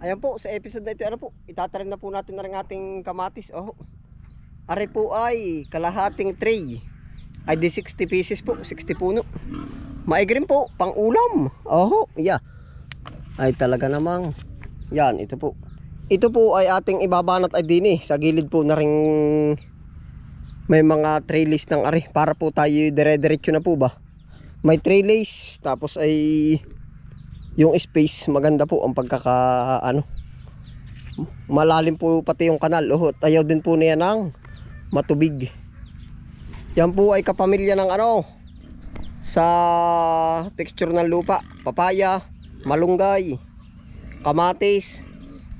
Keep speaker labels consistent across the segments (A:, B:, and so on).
A: Ayan po, sa episode na ito, ano po, itatanim na po natin na rin ating kamatis. Oh. Are po ay kalahating tray. Ay di 60 pieces po, 60 puno. Maigrim po, pang ulam. Oh, yeah. Ay talaga namang. Yan, ito po. Ito po ay ating ibabanat ay dini. Sa gilid po na rin may mga trellis ng ari. Para po tayo dire-diretso na po ba. May trellis, tapos ay yung space maganda po ang pagkaka ano malalim po pati yung kanal. Oh, ayaw din po niya ng matubig. Yan po ay kapamilya ng ano sa texture ng lupa. Papaya malunggay kamatis.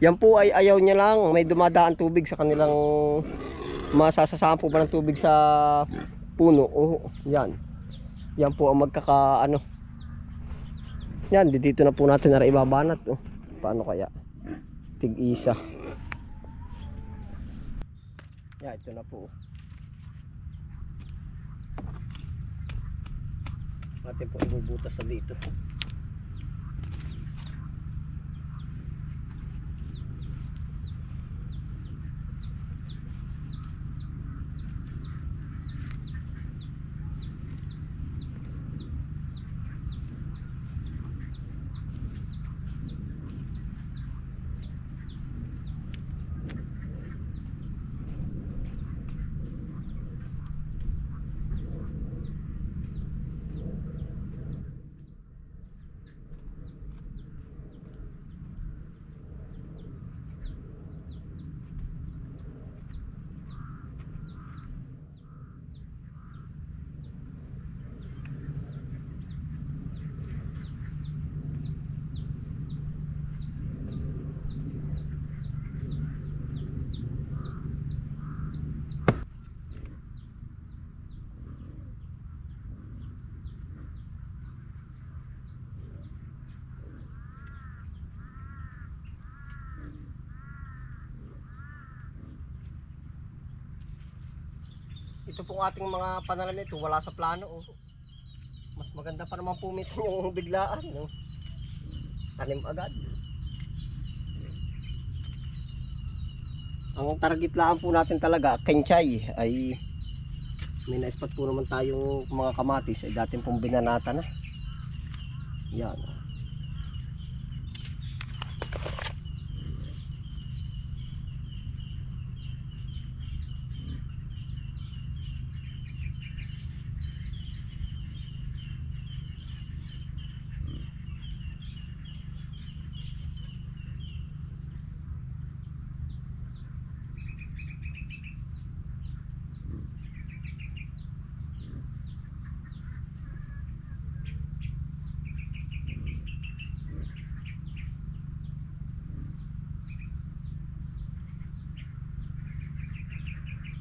A: Yan po ay ayaw niya lang. May dumadaan tubig sa kanilang masasasaan po ba ng tubig sa puno? Oh yan. Yan po ang magkaka ano yan, di- dito na po natin na ibabanat. Oh. Paano kaya? Tig-isa. Yan, ito na po. Natin po ibubutas na dito. Ito pong ating mga panalan nito, wala sa plano. Oh. Mas maganda pa naman po minsan yung biglaan. No? Tanim agad. Ang target lang po natin talaga, kenchay, ay may na-spot po naman tayong mga kamatis ay dating pong binanata na. Yan.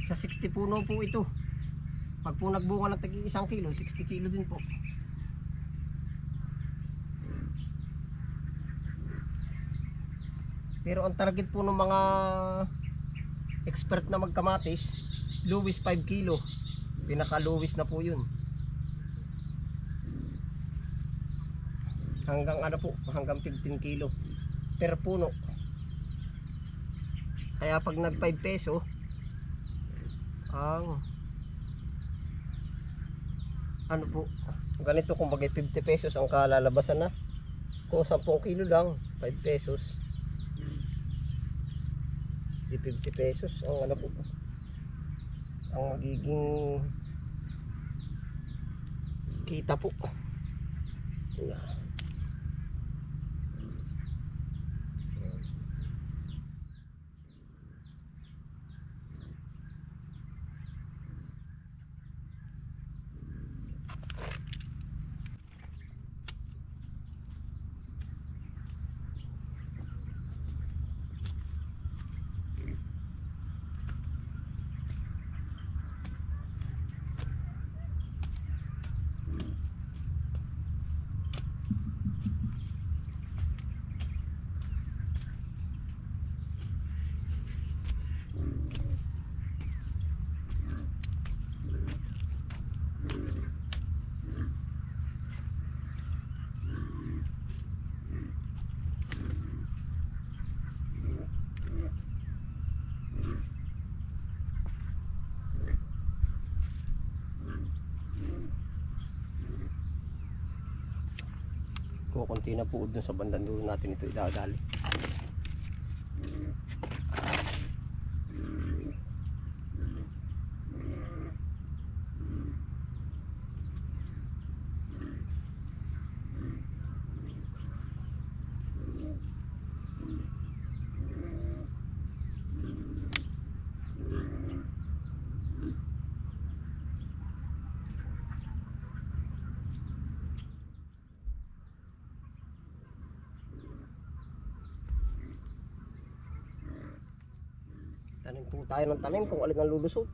A: Sa 60 puno po ito. Pag po nagbunga ng tagi isang kilo, 60 kilo din po. Pero ang target po ng mga expert na magkamatis, Lewis 5 kilo. Pinaka Lewis na po yun. Hanggang ano po, hanggang 15 kilo per puno. Kaya pag nag 5 peso, ang ano po, ganito kung bagay 50 pesos ang kalalabasan na. Kung 10 kilo lang, 5 pesos. Di 50 pesos ang ano po. Ang magiging kita po. Yan. Konti na po doon sa bandang dulo natin ito idadali. Tanim po tayo ng tanim kung alin ang lulusot.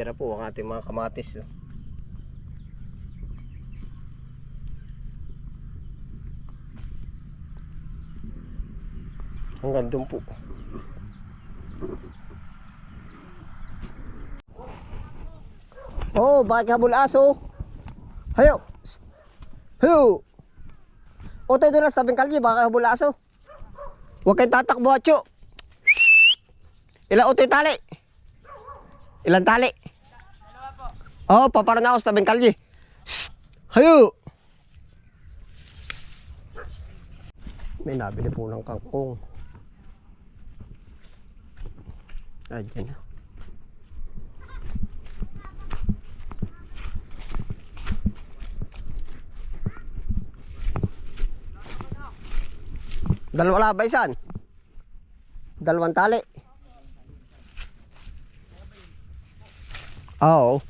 A: Yan na po ang ating mga kamatis. oh. Hanggang doon po. Oh, bakit habol aso? Hayo. Hayo. O tayo doon na sa tabing kalye, baka habol aso. Huwag kayong tatakbo, Acho. Ilang utoy tali? Ilang tali? Oh, sa tabing kalye. Shh! Hayo! May nabili po ng kangkong. Ayan na. Dalawa labay san? Dalawang tali. Oo.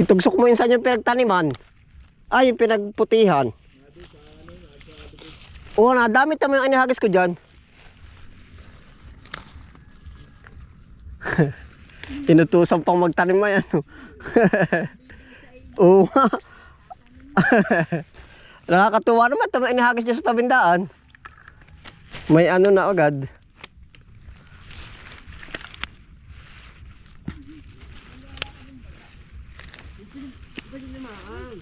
A: Itugsok mo yun sa yung pinagtaniman. Ay, yung pinagputihan. Oo, na dami tama yung inihagis ko dyan. Inutusan pang magtanim mo yan. Oo nga. Nakakatuwa naman tama inihagis dyan sa tabindaan. May ano na agad. pwede naman.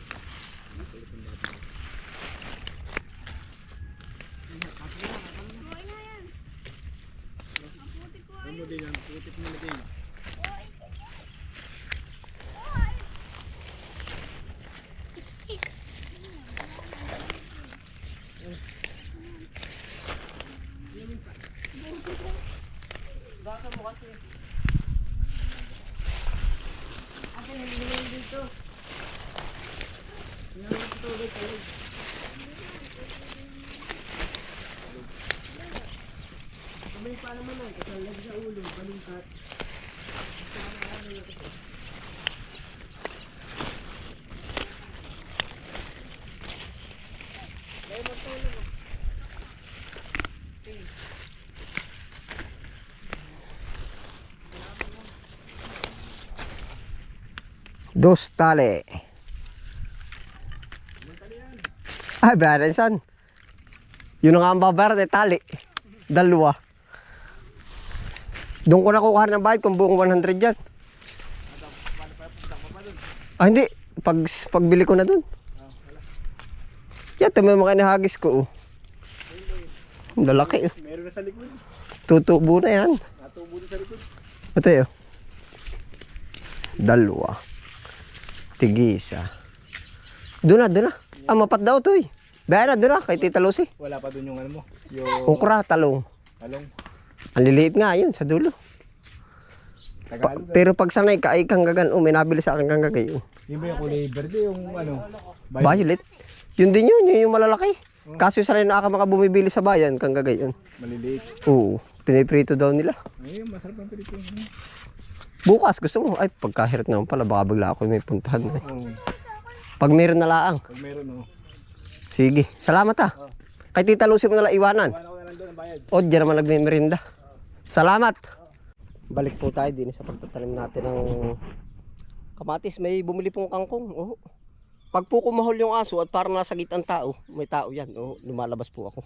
A: Kamu din ang putik na din. Dos tali. Ay, bayaran san. Yun ang eh, tali. Dalawa. Doon ko na kukuha ng bayad kung buong 100 yan. Ah, hindi. Pag, pagbili ko na doon. Yan, ito may mga inahagis ko. Oh. Ang lalaki. Oh.
B: Meron na sa likod.
A: Tutubo na yan.
B: Natubo na sa likod.
A: Ito yun. Dalawa. Tigisa. Doon na, doon na. Ah, mapat daw to eh. Bayan na, doon na, kay Tita Lucy.
B: Wala pa dun yung ano mo. Yung
A: Okra, talong.
B: talong.
A: Ang liliit nga yun sa dulo. Pa-
B: Tagalog.
A: pero pag sanay ka ay kang gagan, oh, may nabili sa akin kang gagay. oh.
B: Yung ba yung kulay verde yung ano?
A: Violet. Yun din yun, yun yung malalaki. Kaso sanay na ako makabumibili sa bayan, kang gagay yun.
B: Maliliit.
A: Oo, piniprito daw nila.
B: Ayun, masarap ang pirito.
A: Bukas gusto mo, ay pagkahirit naman pala, baka bigla ako may puntahan. eh.
B: Oo.
A: Pag meron na laang.
B: Pag meron oh.
A: Sige, salamat ah. Kay Tita Lucy mo nalang iwanan.
B: Paano ko
A: O, dyan naman nagmimerinda. Salamat! Balik po tayo din sa pagtatanim natin ng kamatis. May bumili pong kangkong. Oh. Pag po kumahol yung aso at parang nasa gitang tao, may tao yan. Oh, lumalabas po ako.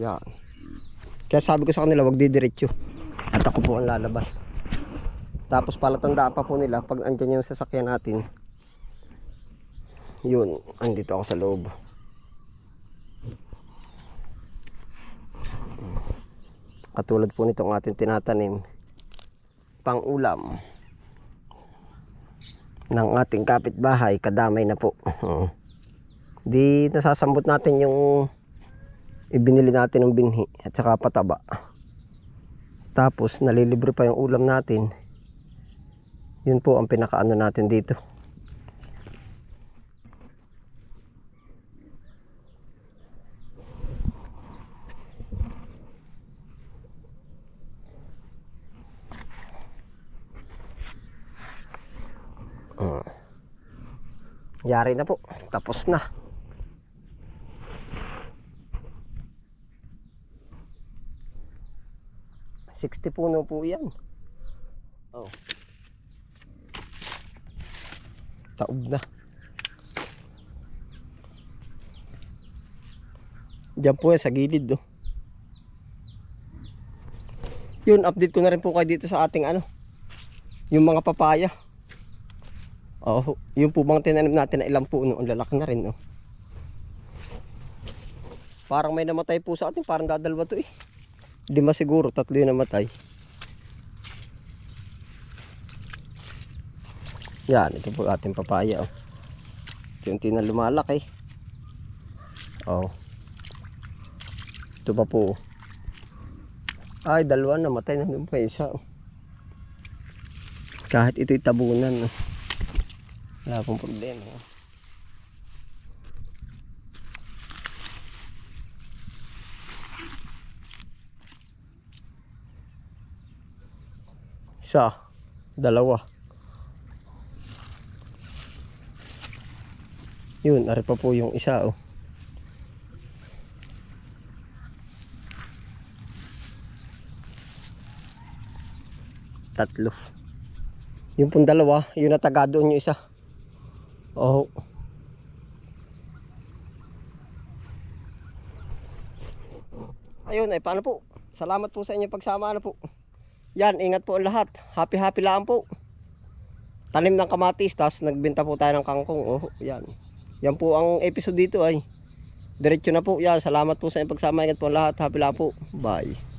A: Yan. Kaya sabi ko sa kanila, wag didiretso. At ako po ang lalabas. Tapos palatandaan pa po nila, pag andyan yung sasakyan natin, yun, andito ako sa loob. Katulad po nitong ating tinatanim, pang ulam ng ating kapitbahay, kadamay na po. Oo. Di nasasambot natin yung ibinili natin ng binhi at saka pataba. Tapos nalilibre pa yung ulam natin. Yun po ang pinakaano natin dito. Yari na po. Tapos na. Sixty puno po yan. Oh. Taob na. Diyan po yan sa gilid do. Yun, update ko na rin po kayo dito sa ating ano. Yung mga papaya. Oh, yung po bang tinanim natin na ilang puno, ang lalaki na rin, oh. Parang may namatay po sa atin, parang dadalwa to eh. Lima siguro, tatlo yung namatay. Yan, ito po ating papaya, oh. Yung na lumalaki. Oh. Ito pa po. oh. Ay, dalawa namatay na doon pa isa, oh. Kahit ito'y tabunan, oh. Wala pong problema. Isa, dalawa. Yun, ari pa po yung isa oh. Tatlo. Yung pong dalawa, yun nataga doon yung isa. Oh. Ayun, ay paano po? Salamat po sa inyo pagsama na po. Yan, ingat po ang lahat. Happy happy lang po. Tanim ng kamatis, tapos nagbenta po tayo ng kangkong. Oh, yan. Yan po ang episode dito ay. Diretso na po. Yan, salamat po sa inyong pagsama. Ingat po ang lahat. Happy lang po. Bye.